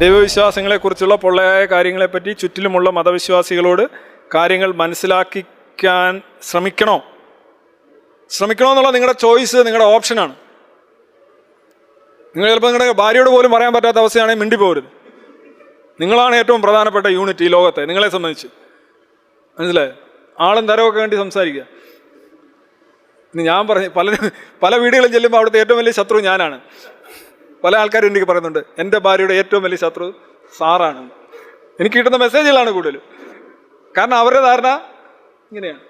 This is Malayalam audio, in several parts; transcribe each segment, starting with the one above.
ദൈവവിശ്വാസങ്ങളെക്കുറിച്ചുള്ള പൊള്ളയായ കാര്യങ്ങളെപ്പറ്റി ചുറ്റിലുമുള്ള മതവിശ്വാസികളോട് കാര്യങ്ങൾ മനസ്സിലാക്കിക്കാൻ ശ്രമിക്കണോ? ശ്രമിക്കണോ എന്നുള്ള നിങ്ങളുടെ ചോയ്സ് നിങ്ങളുടെ ഓപ്ഷനാണ്. നിങ്ങൾ ചിലപ്പോൾ നിങ്ങളുടെ ഭാര്യയോട് പോലും പറയാൻ പറ്റാത്ത അവസ്ഥയാണെങ്കിൽ മിണ്ടി പോരുത് നിങ്ങളാണ് ഏറ്റവും പ്രധാനപ്പെട്ട യൂണിറ്റ് ഈ ലോകത്തെ നിങ്ങളെ സംബന്ധിച്ച്. മനസ്സിലായോ? ആളും തരവൊക്കെ വേണ്ടി സംസാരിക്കുക. ഞാൻ പറഞ്ഞു പല പല വീടുകളിൽ ചെല്ലുമ്പോൾ അവിടുത്തെ ഏറ്റവും വലിയ ശത്രു ഞാനാണ്. പല ആൾക്കാരും എനിക്ക് പറയുന്നുണ്ട് എന്റെ ഭാര്യയുടെ ഏറ്റവും വലിയ ശത്രു സാറാണ്. എനിക്ക് കിട്ടുന്ന മെസ്സേജുകളാണ് കൂടുതലും. കാരണം അവരുടെ ധാരണ ഇങ്ങനെയാണ്.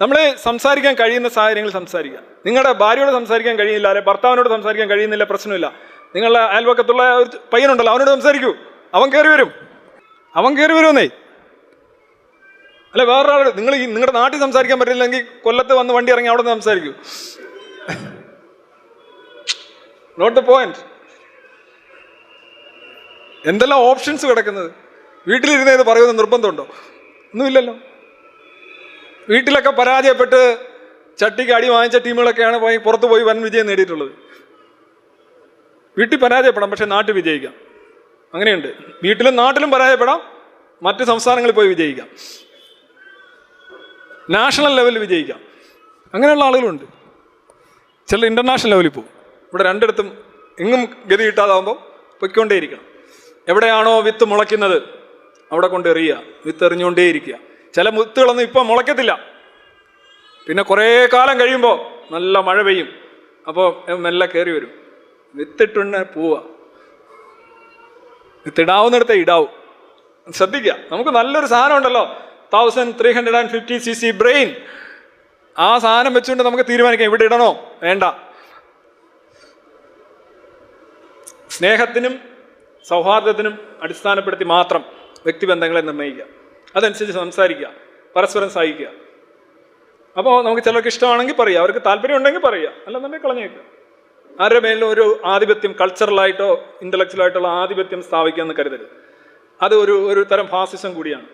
നമ്മൾ സംസാരിക്കാൻ കഴിയുന്ന സാഹചര്യങ്ങൾ സംസാരിക്കുക. നിങ്ങളുടെ ഭാര്യയോട് സംസാരിക്കാൻ കഴിയില്ല അല്ലെ ഭർത്താവിനോട് സംസാരിക്കാൻ കഴിയുന്നില്ല പ്രശ്നമില്ല. നിങ്ങളുടെ അയൽവക്കത്തുള്ള ഒരു പയ്യനുണ്ടല്ലോ അവനോട് സംസാരിക്കൂ. അവൻ കയറി വരും. അവൻ കയറി വരുമെന്നേ. അല്ലെ വേറൊരാൾ നിങ്ങൾ നിങ്ങളുടെ നാട്ടിൽ സംസാരിക്കാൻ പറ്റില്ലെങ്കിൽ കൊല്ലത്ത് വന്ന് വണ്ടി ഇറങ്ങി അവിടെ നിന്ന് സംസാരിക്കൂ നോട്ട് പോയിന്റ് എന്തെല്ലാം ഓപ്ഷൻസ് കിടക്കുന്നത്? വീട്ടിലിരുന്ന് ഇത് പറയുന്നത് നിർബന്ധമുണ്ടോ? ഒന്നുമില്ലല്ലോ. വീട്ടിലൊക്കെ പരാജയപ്പെട്ട് ചട്ടിക്ക് അടി വാങ്ങിച്ച ടീമുകളൊക്കെയാണ് പോയി പുറത്ത് പോയി വൻ വിജയം നേടിയിട്ടുള്ളത്. വീട്ടിൽ പരാജയപ്പെടാം പക്ഷെ നാട്ടിൽ വിജയിക്കാം. അങ്ങനെയുണ്ട്. വീട്ടിലും നാട്ടിലും പരാജയപ്പെടാം മറ്റ് സംസ്ഥാനങ്ങളിൽ പോയി വിജയിക്കാം. നാഷണൽ ലെവലിൽ വിജയിക്കാം. അങ്ങനെയുള്ള ആളുകളുണ്ട്. ചില ഇന്റർനാഷണൽ ലെവലിൽ പോകും. ഇവിടെ രണ്ടിടത്തും എങ്ങും ഗതി കിട്ടാതാവുമ്പോൾ പൊയ്ക്കൊണ്ടേയിരിക്കണം. എവിടെയാണോ വിത്ത് മുളയ്ക്കുന്നത്? അവിടെ കൊണ്ട് എറിയുക. വിത്ത് എറിഞ്ഞുകൊണ്ടേയിരിക്കുക. ചില വിത്തുകളൊന്നും ഇപ്പം മുളയ്ക്കത്തില്ല. പിന്നെ കുറേ കാലം കഴിയുമ്പോൾ നല്ല മഴ പെയ്യും. അപ്പോൾ മെല്ലെ കയറി വരും. വിത്തിട്ടുണ്ടെ പോവുക വിത്തിടാവുന്നിടത്തെ ഇടാവും. ശ്രദ്ധിക്കുക. നമുക്ക് നല്ലൊരു സാധനം ഉണ്ടല്ലോ. Thousand three hundred and fifty C C brain ആ സാധനം വെച്ചുകൊണ്ട് നമുക്ക് തീരുമാനിക്കാം. ഇവിടെ ഇടണോ? വേണ്ട. സ്നേഹത്തിനും സൗഹാർദ്ദത്തിനും അടിസ്ഥാനപ്പെടുത്തി മാത്രം വ്യക്തിബന്ധങ്ങളെ നിർണയിക്കുക അതനുസരിച്ച് സംസാരിക്കുക പരസ്പരം സഹിക്കുക അപ്പോൾ നമുക്ക് ചിലർക്ക് ഇഷ്ടമാണെങ്കിൽ പറയുക അവർക്ക് താല്പര്യം ഉണ്ടെങ്കിൽ പറയുക അല്ലെന്നുണ്ടെങ്കിൽ കളഞ്ഞേക്കുക ആരുടെ മേലും ഒരു ആധിപത്യം കൾച്ചറലായിട്ടോ ഇന്റലക്ച്വലായിട്ടുള്ള ആധിപത്യം സ്ഥാപിക്കുക എന്ന് കരുതരുത്. അത് ഒരു ഒരു തരം ഫാസിസം കൂടിയാണ്.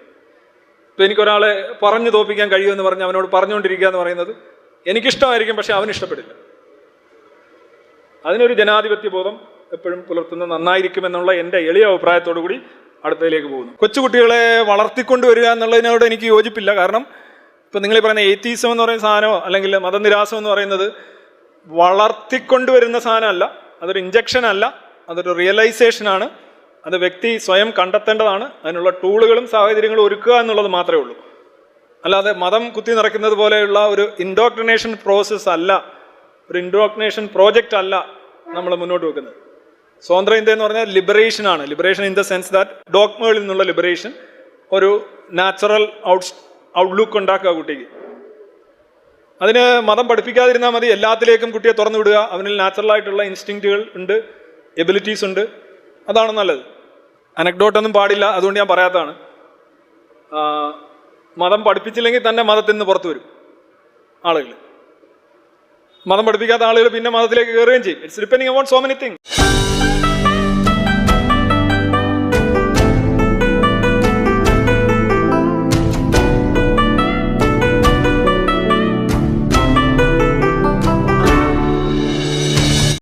ഇപ്പം എനിക്കൊരാളെ പറഞ്ഞു തോപ്പിക്കാൻ കഴിയുമെന്ന് പറഞ്ഞ് അവനോട് പറഞ്ഞുകൊണ്ടിരിക്കുക എന്ന് പറയുന്നത് എനിക്കിഷ്ടമായിരിക്കും പക്ഷെ അവന് ഇഷ്ടപ്പെടില്ല അതിനൊരു ജനാധിപത്യ ബോധം എപ്പോഴും പുലർത്തുന്നത് നന്നായിരിക്കുമെന്നുള്ള എന്റെ എളിയ അഭിപ്രായത്തോടു കൂടി അടുത്തതിലേക്ക് പോകുന്നു. കൊച്ചുകുട്ടികളെ വളർത്തിക്കൊണ്ടുവരിക എന്നുള്ളതിനോട് എനിക്ക് യോജിപ്പില്ല. കാരണം ഇപ്പം നിങ്ങൾ പറയുന്ന ഏത്തീസം എന്ന് പറയുന്ന സാധനമോ അല്ലെങ്കിൽ മതനിരാസം എന്ന് പറയുന്നത് വളർത്തിക്കൊണ്ടുവരുന്ന സാധനമല്ല. അതൊരു ഇഞ്ചക്ഷൻ അല്ല. അതൊരു റിയലൈസേഷനാണ് അത് വ്യക്തി സ്വയം കണ്ടെത്തേണ്ടതാണ്. അതിനുള്ള ടൂളുകളും സാഹചര്യങ്ങളും ഒരുക്കുക എന്നുള്ളത് മാത്രമേ ഉള്ളൂ. അല്ലാതെ മതം കുത്തി നിറയ്ക്കുന്നത് പോലെയുള്ള ഒരു ഇൻഡോക്ട്രിനേഷൻ പ്രോസസ്സ് അല്ല. ഒരു ഇൻഡോക്ട്രിനേഷൻ പ്രോജക്റ്റ് അല്ല നമ്മൾ മുന്നോട്ട് വെക്കുന്നത്. സ്വതന്ത്ര ഇന്ത്യ എന്ന് പറഞ്ഞാൽ ലിബറേഷൻ ആണ്. Liberation in the sense that ഡോക്മകളിൽ നിന്നുള്ള ലിബറേഷൻ ഒരു നാച്ചുറൽ ഔട്ട് ഔട്ട്ലുക്ക് ഉണ്ടാക്കുക കുട്ടിക്ക്. അതിന് മതം പഠിപ്പിക്കാതിരുന്നാൽ മതി. എല്ലാത്തിലേക്കും കുട്ടിയെ തുറന്നു വിടുക. അവനിൽ നാച്ചുറൽ ആയിട്ടുള്ള ഇൻസ്റ്റിങ്റ്റുകൾ ഉണ്ട് എബിലിറ്റീസ് ഉണ്ട്. അതാണ് നല്ലത്. അനക്ഡോട്ടൊന്നും പാടില്ല. അതുകൊണ്ട് ഞാൻ പറയാത്തതാണ്. മതം പഠിപ്പിച്ചില്ലെങ്കിൽ തന്നെ മതത്തിൽ നിന്ന് പുറത്തു വരും ആളുകൾ. മതം പഠിപ്പിക്കാത്ത ആളുകൾ പിന്നെ മതത്തിലേക്ക് കയറുകയും ചെയ്യും. It's depending upon so many thing